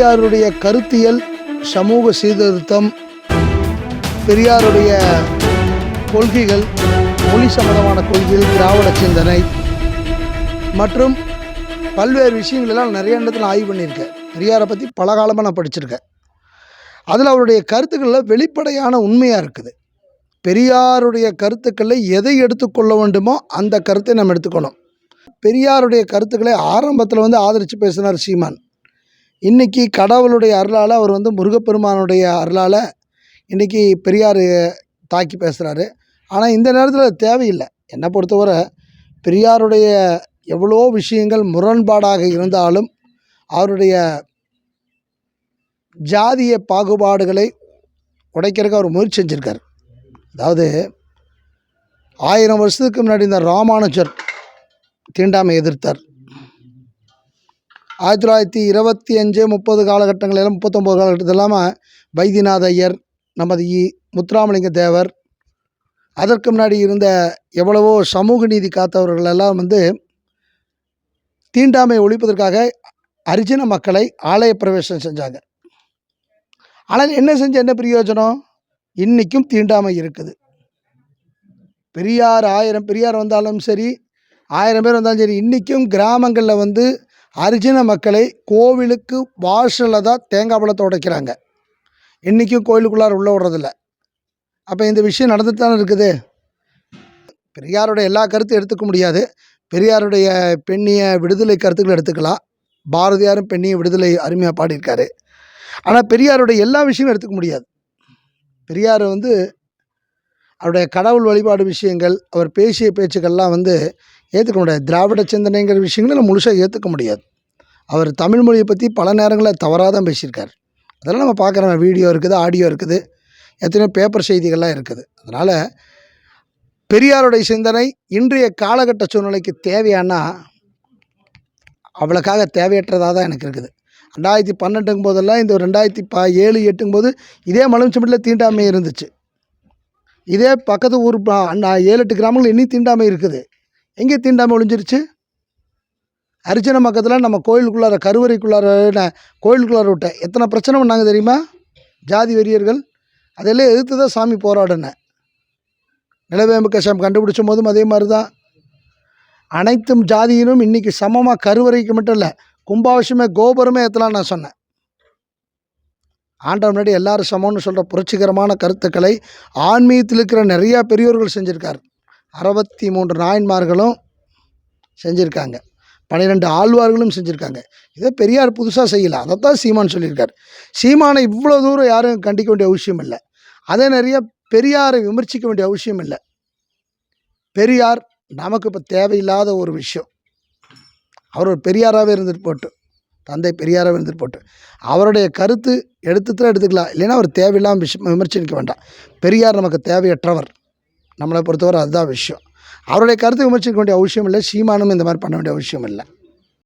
பெரியாருடைய கருத்தியல் சமூக சீர்திருத்தம் பெரியாருடைய கொள்கைகள் மொழி சம்பந்தமான கொள்கைகள் திராவிட சிந்தனை மற்றும் பல்வேறு விஷயங்களெல்லாம் நிறைய இடத்துல ஆய்வு பண்ணியிருக்கேன் பெரியாரை பற்றி பல காலமாக நான் படிச்சிருக்கேன் அதில் அவருடைய கருத்துக்களில் வெளிப்படையான உண்மையாக இருக்குது. பெரியாருடைய கருத்துக்களில் எதை எடுத்துக்கொள்ள வேண்டுமோ அந்த கருத்தை நம்ம எடுத்துக்கணும். பெரியாருடைய கருத்துக்களை ஆரம்பத்தில் வந்து ஆதரித்து பேசினார் சீமான். இன்றைக்கி கடவுளுடைய அருளால் அவர் வந்து முருகப்பெருமானுடைய அருளால் இன்றைக்கி பெரியார் தாக்கி பேசுகிறாரு ஆனால் இந்த நேரத்தில் அது தேவையில்லை. என்னை பொறுத்தவரை பெரியாருடைய எவ்வளோ விஷயங்கள் முரண்பாடாக இருந்தாலும் அவருடைய ஜாதிய பாகுபாடுகளை உடைக்கிறதுக்கு அவர் முயற்சி செஞ்சுருக்கார். அதாவது ஆயிரம் வருஷத்துக்கு முன்னாடி இந்த ராமானுஜர் தீண்டாமை எதிர்த்தார். ஆயிரத்தி தொள்ளாயிரத்தி இருபத்தி அஞ்சு முப்பது காலகட்டங்களில் முப்பத்தொம்போது காலகட்டத்தில் இல்லாமல் வைத்தியநாத ஐயர் நமது இ முத்துராமலிங்க தேவர் அதற்கு முன்னாடி இருந்த எவ்வளவோ சமூக நீதி காத்தவர்கள் எல்லாம் வந்து தீண்டாமை ஒழிப்பதற்காக அரிஜின மக்களை ஆலய பிரவேசம் செஞ்சாங்க. ஆனால் என்ன செஞ்ச என்ன பிரயோஜனம்? இன்றைக்கும் தீண்டாமை இருக்குது. பெரியார் ஆயிரம் பெரியார் வந்தாலும் சரி ஆயிரம் பேர் வந்தாலும் சரி இன்றைக்கும் கிராமங்களில் வந்து அரிஜின மக்களை கோவிலுக்கு வாசலில் தான் தேங்காய் பழத்தை உடைக்கிறாங்க. இன்றைக்கும் கோயிலுக்குள்ளார உள்ளே விடுறதில்ல. அப்போ இந்த விஷயம் நடந்துட்டு தானே இருக்குது? பெரியாருடைய எல்லா கருத்தும் எடுத்துக்க முடியாது. பெரியாருடைய பெண்ணிய விடுதலை கருத்துக்களை எடுத்துக்கலாம். பாரதியாரும் பெண்ணிய விடுதலை அருமையாக பாடியிருக்காரு. ஆனால் பெரியாருடைய எல்லா விஷயமும் எடுத்துக்க முடியாது. பெரியார் வந்து அவருடைய கடவுள் வழிபாடு விஷயங்கள் அவர் பேசிய பேச்சுக்கள்லாம் வந்து ஏற்றுக்க முடியாது. திராவிட சிந்தனைங்கிற விஷயங்களை நம்ம முழுசாக ஏற்றுக்க முடியாது. அவர் தமிழ் மொழியை பற்றி பல நேரங்களில் தவறாக தான் பேசியிருக்கார். அதெல்லாம் நம்ம பார்க்குறோம். வீடியோ இருக்குது ஆடியோ இருக்குது. எத்தனையோ பேப்பர் செய்திகள்லாம் இருக்குது. அதனால் பெரியாருடைய சிந்தனை இன்றைய காலகட்ட சூழ்நிலைக்கு தேவையானா அவ்வளோக்காக தேவையற்றதாக தான் எனக்கு இருக்குது. ரெண்டாயிரத்தி பன்னெண்டுங்கும் போதெல்லாம் இந்த ரெண்டாயிரத்தி ப ஏழு எட்டுங்கும் போது இதே மலம்சம்பட்டில் தீண்டாமை இருந்துச்சு. இதே பக்கத்து ஊர் அண்ணா ஏழு எட்டு கிராமங்கள் இன்னும் தீண்டாமை இருக்குது. எங்கே தீண்டாமை ஒழிஞ்சிருச்சு அரிச்சனை பக்கத்தில் நம்ம கோயிலுக்குள்ளார கருவறைக்குள்ளார கோயிலுக்குள்ளார விட்ட எத்தனை பிரச்சனை பண்ணாங்க தெரியுமா? ஜாதி வெறியர்கள். அதெல்லாம் எதிர்த்து தான் சாமி போராடினேன். நிலவேம்பு கஷம் கண்டுபிடிச்சும் போதும் அதே மாதிரி தான் அனைத்தும் ஜாதியினும் இன்றைக்கி சமமாக கருவறைக்கு மட்டும் இல்லை கும்பாபிஷமே கோபுரமே ஏற்றலாம் நான் சொன்னேன். ஆண்டவர் முன்னாடி எல்லாரும் சமம்னு சொல்கிற புரட்சிகரமான கருத்துக்களை ஆன்மீகத்தில் இருக்கிற நிறையா பெரியோர்கள் செஞ்சுருக்கார். அறுபத்தி மூன்று நாயன்மார்களும் செஞ்சுருக்காங்க. பன்னிரெண்டு ஆழ்வார்களும் செஞ்சுருக்காங்க. இதை பெரியார் புதுசாக செய்யலை. அதைத்தான் சீமான் சொல்லியிருக்கார். சீமானை இவ்வளோ தூரம் யாரும் கண்டிக்க வேண்டிய அவசியம் இல்லை. அதே நிறைய பெரியாரை விமர்சிக்க வேண்டிய அவசியம் இல்லை. பெரியார் நமக்கு இப்போ தேவையில்லாத ஒரு விஷயம். அவர் ஒரு பெரியாராகவே இருந்துட்டு போட்டு தந்தை பெரியாராகவே இருந்துட்டு போட்டு அவருடைய கருத்து எடுத்துதான் எடுத்துக்கலாம். இல்லைன்னா அவர் தேவையில்லாமல் விஷயம் விமர்சனிக்க வேண்டாம். பெரியார் நமக்கு தேவையற்றவர். நம்மளை பொறுத்தவரை அதுதான் விஷயம். அவருடைய கருத்தை விமர்சிக்க வேண்டிய அவசியம் இல்லை சீமானும் இந்த மாதிரி பண்ண வேண்டிய அவசியம் இல்லை.